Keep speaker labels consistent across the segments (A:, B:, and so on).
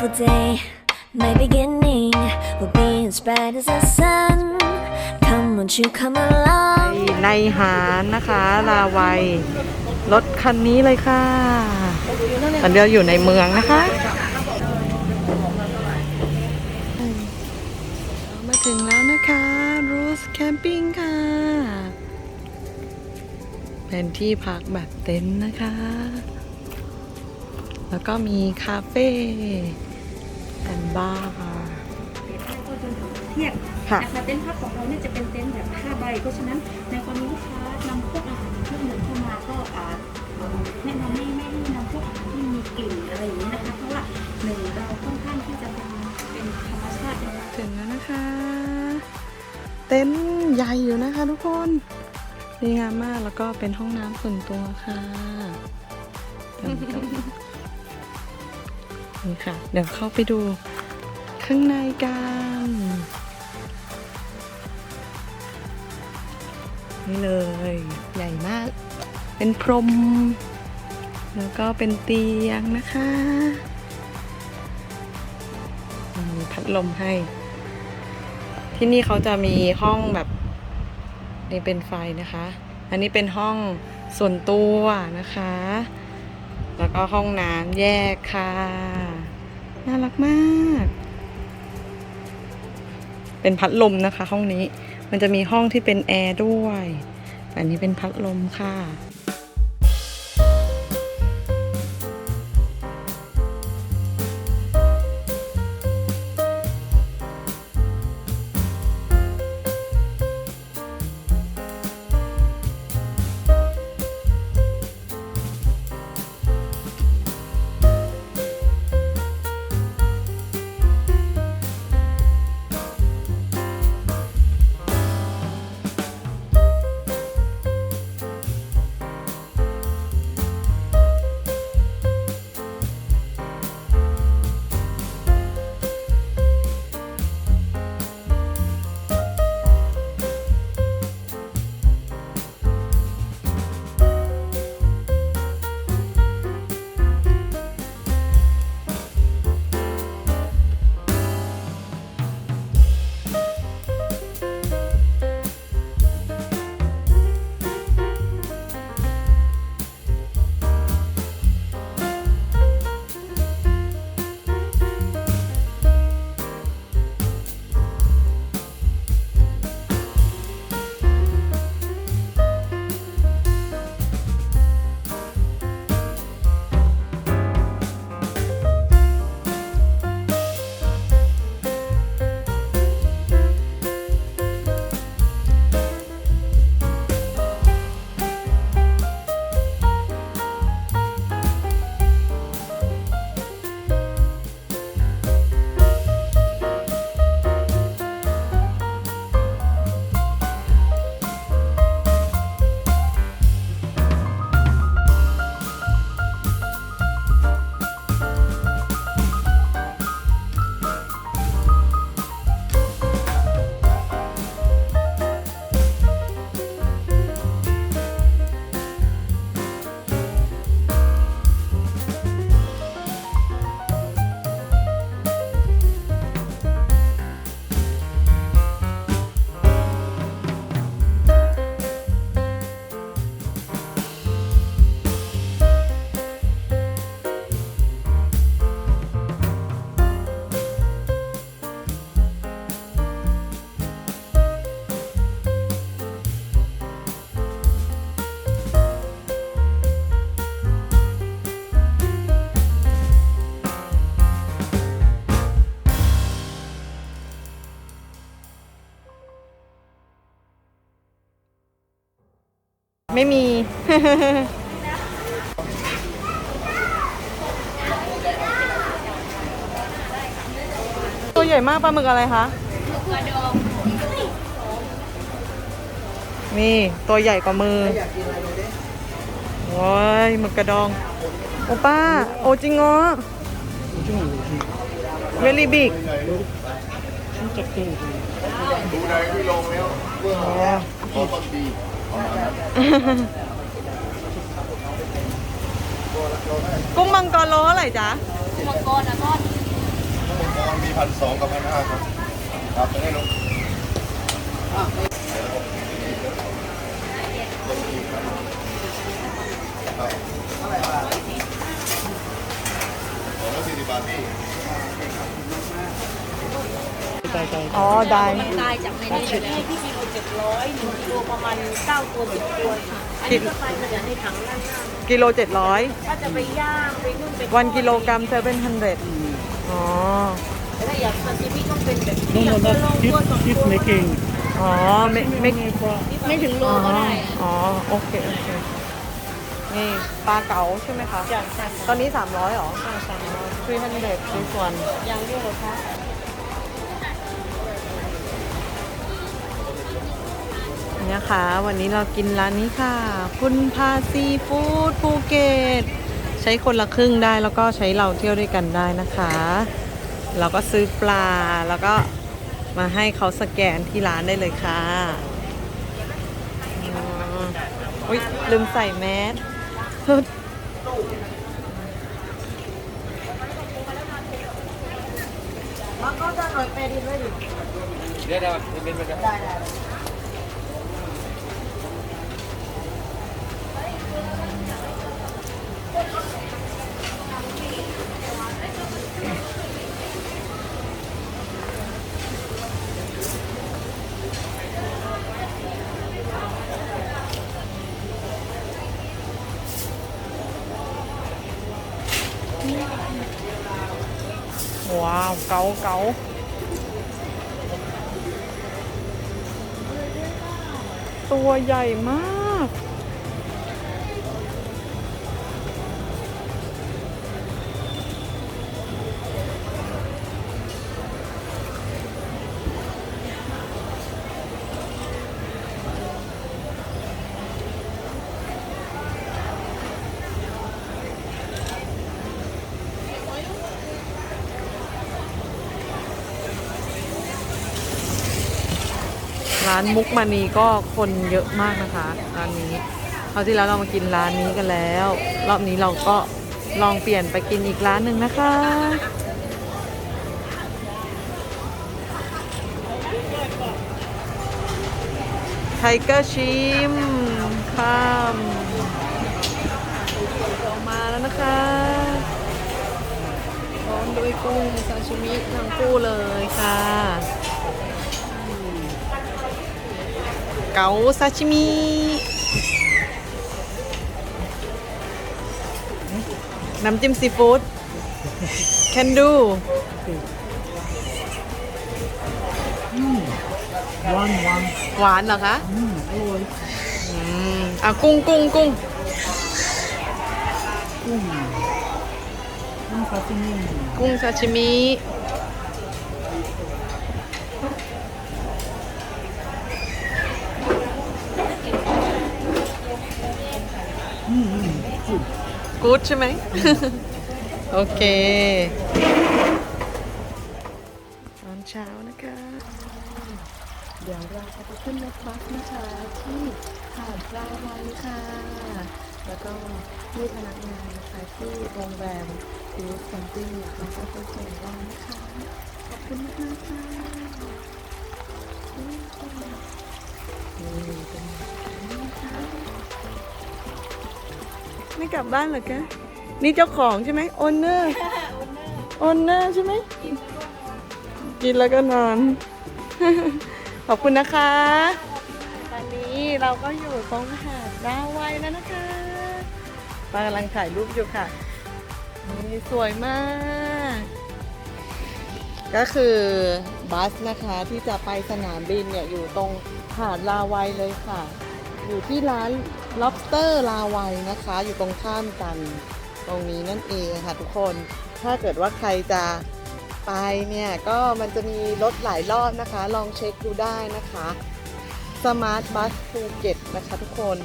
A: beautiful day. My beginning will be as bright as the sun. Come, won't you come along?
B: ในหารนะคะ ลาวัยรถคันนี้เลยค่ะตอนเดียวอยู่ในเมืองนะคะ มาถึงแล้วนะคะ Rose Camping ค่ะ เป็นที่พักแบบเต็นท์นะคะ แล้วก็มีคาเฟ่ แอนบาร์
C: ก็จนถึงเที่ยง
B: ค่ะ
C: นะคะเต็นท์พักของเราเนี่ยจะเป็นเต็นท์แบบ5ใบ เพราะฉะนั้นในกรณีลูกค้านำพวกอาหารเครื่องดื่มเข้ามาก็อาจแนะนำไม่ไม่ให้นำพวกอาหารที่มีกลิ่นอะไรอย่างนี้นะคะเพราะว่าหนึ่งเราค่อนข้างที่จะเป็นเป็นธรรมชาติใน
B: ถึงแล้วนะคะ เต็นท์ใหญ่อยู่นะคะทุกคนดีงามมากแล้วก็เป็นห้องน้ำส่วนตัวค่ะ นี่ค่ะ เดี๋ยวเข้าไปดูข้างในกันนี่เลย ใหญ่มาก เป็นพรม แล้วก็เป็นเตียงนะคะมีพัดลมให้ ที่นี่เขาจะมีห้องแบบ นี่เป็นไฟนะคะ อันนี้เป็นห้องส่วนตัวนะคะ แล้วก็ห้องน้ำแยกค่ะ น่ารักมาก เป็นพัดลมนะคะ ห้องนี้ มันจะมีห้องที่เป็นแอร์ด้วยอันนี้เป็นพัดลมค่ะ ไม่มี ตัวใหญ่มากปลาหมึกอะไรคะ นี่ ตัวใหญ่กว่ามือโอ้ยหมึกกระดอง โอป้า โอจริงเหรอเวลี่บิก กุ้งมังกรโลเท่าไหร่จ๊ะ
C: มังกรนะก้อน
D: องมีพันสองกับพันห้าครับครับไปให้ลงครับเท่าไหร่บาทสองร้อยสี่สิบบาทพี่
B: อ๋อ ได้
C: มันตายจากในนี้เลย ให้พี่กิโลเจ็ดร้อยหนึ่งกิโลประมาณเก้าตัวสิบตัวค่ะอันนี้ก็ไปมันจะให้ถังด้านหน้า
B: กิโลเจ็ดร้อย
C: ถ้าจะไปย่างไปนึ่งไปทอด
B: วันกิโลกรัมเซเว่นฮันเดอ๋อ
C: ถ้าอยากซาซิมิต้องเป็นแบบ
E: No,
C: นี้
E: no,
C: ตัว
E: that's
C: ตัวสอง
E: keep, keep
C: ตัว
E: making.
B: อ๋อไม่ไม่
C: ไม่ถึงโล
B: อ๋อ
C: ก็ได้
B: อ๋อ โอเค โอเค นี่ปลาเก๋าใช่ไหมคะ
C: อย่างค่ะ
B: ตอนนี้ 300หรอ300 300คือส่วน
C: อย่างเดียวเหรอคะ
B: คะ วันนี้เรากินร้านนี้ค่ะ คุณพาซีฟู้ดภูเก็ตใช้คนละครึ่งได้แล้วก็ใช้เราเที่ยวด้วยกันได้นะคะ เราก็ซื้อปลาแล้วก็มาให้เขาสแกนที่ร้านได้เลยค่ะอุ๊ยลืมใส่แมสว้าวเก๋าเก๋าตัวใหญ่มาก ร้านมุกมานีก็คนเยอะมากนะคะร้านนี้คราวที่แล้วเรามากินร้านนี้กันแล้ว รอบนี้เราก็ลองเปลี่ยนไปกินอีกร้านหนึ่งนะคะ ไทเกอร์ชิมข้ามออกมาแล้วนะคะพร้อมด้วยกุ้งซาชิมิทั้งคู่เลยค่ะ เก๋าซาชิมิน้ำจิ้มซีฟู้ด can do
E: One, one.
B: หวานเหรอคะ
E: Mm, oh,
B: อืมอะกุ้งกุ้งกุ้ง
E: mm. Mm, sashimi.
B: กุ้งซาชิมิ กู๊ดใช่ไหม โอเคตอนเช้านะคะ เดี๋ยวเราจะไปขึ้นรถบัสนะคะที่หาดราวัยค่ะ แล้วก็ที่พนักงานนะคะที่โรงแรมทูสแคมปิ้งเราก็ไปส่งเรานะคะ ขอบคุณมากค่ะนี่เป็น ไม่กลับบ้านเหรอคะนี่เจ้าของใช่ไหมโอนเนอร์โอนเนอร์ใช่ไหมกินแล้วก็นอน ขอบคุณนะคะ ตอนนี้เราก็อยู่ตรงหาดดาวไวแล้วนะคะปากำลังถ่ายรูปอยู่ค่ะนี่สวยมาก ก็คือบัสนะคะที่จะไปสนามบินเนี่ยอยู่ตรงหาดลาวัยเลยค่ะ อยู่ที่ร้าน lobster ลาวัยนะคะ อยู่ตรงข้ามกัน ตรงนี้นั่นเองค่ะทุกคน ถ้าเกิดว่าใครจะไปเนี่ย ก็มันจะมีรถหลายรอบนะคะ ลองเช็คดูได้นะคะ Smart Bus ภูเก็ตนะคะทุกคน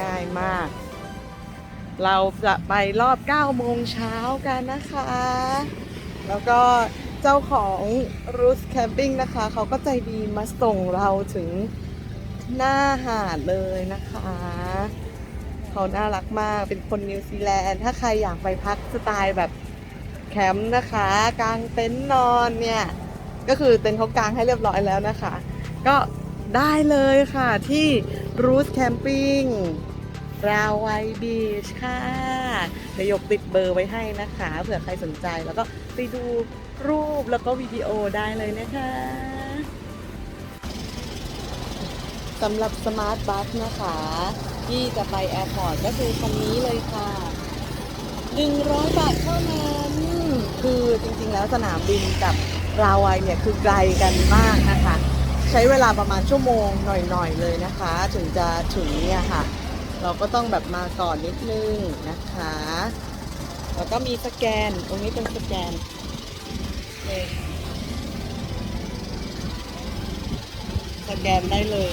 B: ง่ายมาก เราจะไปรอบ 9 โมงเช้ากันนะคะ แล้วก็เจ้าของ Roots Camping นะคะ เขาก็ใจดีมาส่งเราถึง หน้าหาดเลยนะคะ เขาน่ารักมากเป็นคนนิวซีแลนด์ ถ้าใครอยากไปพักสไตล์แบบแคมป์นะคะกางเต็นท์นอนเนี่ย ก็คือเต็นท์เขากางให้เรียบร้อยแล้วนะคะ ก็ได้เลยค่ะที่ Root Camping ราวไวบีชค่ะเดี๋ยวยกติดเบอร์ไว้ให้นะคะเผื่อใครสนใจแล้วก็ไปดูรูปแล้วก็วิดีโอได้เลยนะคะ สำหรับสมาร์ทบัสนะคะ ที่จะไปแอร์พอร์ตก็คือคันนี้เลยค่ะ100 บาทเท่านั้นคือจริงๆแล้วสนามบินกับราวไวเนี่ยคือไกลกันมากนะคะ ใช้เวลาประมาณชั่วโมงหน่อยๆเลยนะคะ ถึงจะถึงเนี่ยค่ะ เราก็ต้องแบบมาก่อนนิดนึงนะคะแล้วก็มีสแกน ตรงนี้เป็นสแกนสแกนได้เลย